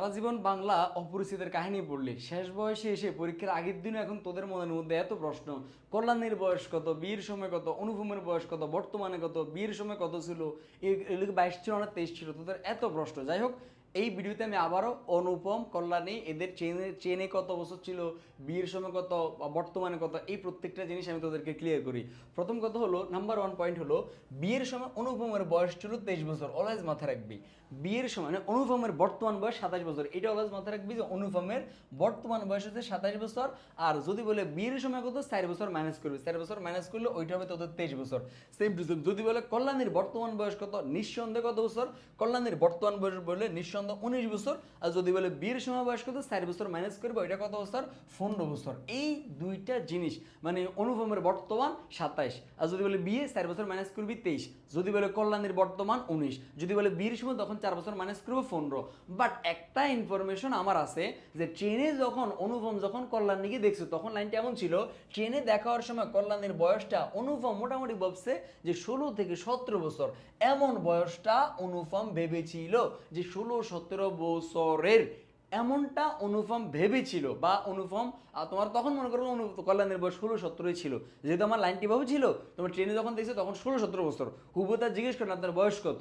সারা জীবন বাংলা অপরিচিতের কাহিনী পড়লি। শেষ বয়সে এসে পরীক্ষার আগের দিনও এখন তোদের মনের মধ্যে এত প্রশ্ন। কল্যাণের বয়স কত বীর সময় কত অনুভূমের বয়স কত, বর্তমানে কত বীর সময় কত ছিল? এগুলো বাইশ ছিল না তেইশ ছিল? তোদের এত প্রশ্ন। যাই হোক এই ভিডিওতে আমি আবারও অনুপম, কল্যাণী, এদের চেনে চেনে কত বছর ছিল, বিয়ের সময় কত বর্তমানে কত, এই প্রত্যেকটা জিনিস আমি তোদেরকে ক্লিয়ার করি। প্রথম কথা হলো নাম্বার ওয়ান পয়েন্ট হলো, বিয়ের সময় অনুপমের বয়স ছিল তেইশ বছর অলওয়েজ মাথায় রাখবি। বিয়ের সময় মানে অনুপমের বর্তমান বয়স সাতাশ বছর, এটা অলওয়েজ মাথায় রাখবি যে অনুপমের বর্তমান বয়স হচ্ছে সাতাশ বছর, আর যদি বলে বিয়ের সময় কত, চার বছর ম্যানেজ করবি। চার বছর ম্যানেজ করলে ওইটা হবে তোদের তেইশ বছর। সেম টু সেম যদি বলে কল্যাণীর বর্তমান বয়স কত, নিঃসন্দেহে কত বছর? কল্যাণীর বর্তমান বয়স বলে নিঃসন্দেহে উনিশ বছর, আর যদি বলে বিয়ের সময় বয়স কত চার বছর ম্যানেজ করবে, ওইটা কত বছর? পনেরো বছর। এই দুইটা জিনিস মানে অনুপমের বর্তমান সাতাইশ, আর যদি বলে বিয়ে চার বছর ম্যানেজ করবি তেইশ, যদি বলে কল্যাণীর বর্তমান উনিশ, যদি বলে বিয়ের সময় তখন চার বছর ম্যানেজ করব পনেরো। বাট একটা ইনফরমেশন আমার আছে যে ট্রেনে যখন অনুপম যখন কল্যাণীকে দেখছ, তখন লাইনটা এমন ছিল, ট্রেনে দেখা হওয়ার সময় কল্যাণীর বয়সটা অনুপম মোটামুটি ভাবছে যে ষোলো থেকে সতেরো বছর। এমন বয়সটা অনুপম ভেবেছিল যে ষোলো সতেরো বছরের এমনটা অনুপম ভেবেছিল বা অনুপম তোমার তখন মনে করো অনু কল্যাণের বয়স ষোলো সতেরোই ছিল। যেহেতু আমার লাইনটি ভাবে ছিল, তোমার ট্রেনে যখন দেখছে তখন ষোলো সতেরো বছর। হুবু তার জিজ্ঞেস করেন আপনার বয়স কত?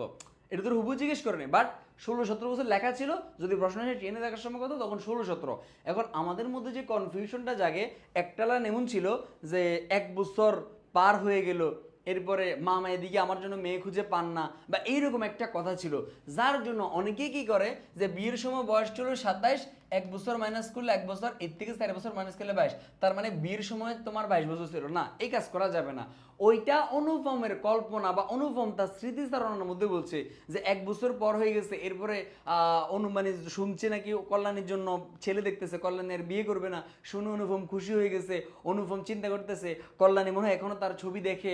এটা তোর হুবু জিজ্ঞেস করেনি বাট ষোলো সতেরো বছর লেখা ছিল, যদি প্রশ্ন আসে ট্রেনে দেখার সময় কত, তখন ষোলো সতেরো। এখন আমাদের মধ্যে যে কনফিউশনটা জাগে, একটা লাইন এমন ছিল যে এক বছর পার হয়ে গেল এরপরে মামা এদিকে আমার জন্য মেয়ে খুঁজে পান না, বা এইরকম একটা কথা ছিল। যার জন্য অনেকেই কি করে যে বিয়ের সময় বয়স ছিল সাতাইশ এক বছর মাইনাস করলে এক বছর এর থেকে চার বছর মাইনাস করলে বাইশ। তার মানে বিয়ের সময় তোমার বাইশ বছর ছিল। না এই কাজ করা যাবে না। ওইটা অনুপমের কল্পনা বা অনুপম তার স্মৃতিচারণার মধ্যে বলছে যে এক বছর পর হয়ে গেছে এরপরে আহ, মানে শুনছে নাকি কল্যাণীর জন্য ছেলে দেখতেছে কল্যাণীর বিয়ে করবে না। শুনে অনুপম খুশি হয়ে গেছে। অনুপম চিন্তা করতেছে কল্যাণী মনে হয় এখনও তার ছবি দেখে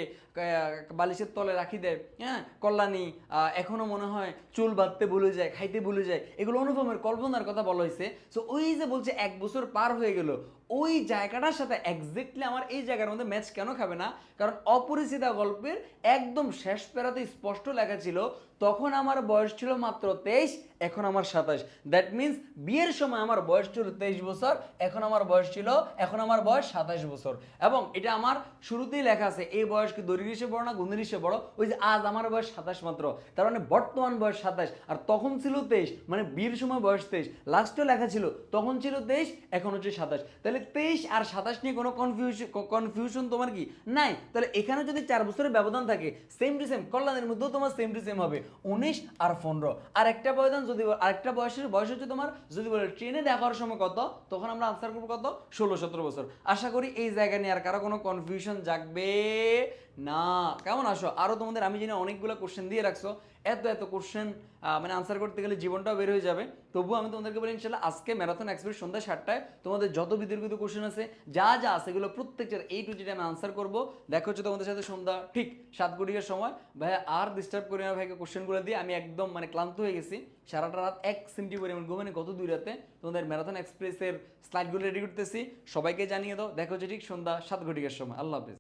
বালিশের তলে রাখি দেয়। হ্যাঁ কল্যাণী আহ, এখনও মনে হয় চুল বাঁধতে ভুলে যায় খাইতে ভুলে যায়। এগুলো অনুপমের কল্পনার কথা বলা হয়েছে। সো ওই যে বলছে এক বছর পার হয়ে গেল, ওই জায়গাটার সাথে এক্স্যাক্টলি আমার এই জায়গার মধ্যে ম্যাচ কেন খাবে না? কারণ অপরিচিতা গল্পের একদম শেষ পেরাতে স্পষ্ট লেখা ছিল তখন আমার বয়স ছিল মাত্র তেইশ, এখন আমার সাতাশ। দ্যাট মিন্স বিয়ের সময় আমার বয়স ছিল তেইশ বছর, এখন আমার বয়স ছিল, এখন আমার বয়স সাতাশ বছর। এবং এটা আমার শুরুতেই লেখা আছে, এই বয়স কি হিসেবে বড় না গুণের হিসেবে বড়? ওই যে আজ আমার বয়স সাতাশ মাত্র, তার মানে বর্তমান বয়স সাতাশ, আর তখন ছিল তেইশ মানে বিয়ের সময় বয়স তেইশ। লাস্টেও লেখা ছিল, তখন ছিল তেইশ, এখন হচ্ছে সাতাশ। তাহলে তেইশ আর সাতাশ নিয়ে কোনো কনফিউশন কনফিউশন তোমার কি? নাই। তাহলে এখানে যদি চার বছরের ব্যবধান থাকে সেম টু সেম কল্যাণের মধ্যেও তোমার সেম টু সেম হবে। উনিশ আর পনেরো। আর একটা ব্যবধান যদি আরেকটা বয়সের বয়স হচ্ছে তোমার যদি বলে ট্রেনে দেখার সময় কত? তখন আমরা আনসার করব কত? ষোলো, সতেরো বছর। আশা করি এই জায়গা নিয়ে আর কারও কোনো কনফিউশন জাগবে না। কেমন আসো আরও তোমাদের আমি জানি অনেকগুলো কোশ্চেন দিয়ে রাখছো। এত এত কোশ্চেন মানে আনসার করতে গেলে জীবনটাও বের হয়ে যাবে। তবুও আমি তোমাদেরকে বলি ইনশাল্লাহ আজকে ম্যারাথন এক্সপ্রেস সন্ধ্যা সাতটায় তোমাদের যত বিতর্কিত কোশ্চেন আছে, যা যা আছে এগুলো প্রত্যেকটার এই টু যেটা আমি আনসার করব। দেখো হচ্ছে তোমাদের সাথে সন্ধ্যা, ঠিক সাত কোটির সময়। ভাই আর ডিস্টার্ব করি না ভাইকে কোশ্চেনগুলো দিয়ে আমি একদম মানে ক্লান্ত হয়ে গেছি। সারাটা রাত এক সেন্টি পরিমাণ ঘুমানে গত দুই রাতে। তোমাদের ম্যারাথন এক্সপ্রেসের স্লাইডগুলো রেডি করতেছি। সবাইকে জানিয়ে দাও, দেখো যে ঠিক সন্ধ্যা সাত ঘটিকার সময়। আল্লাহ হাফিজ।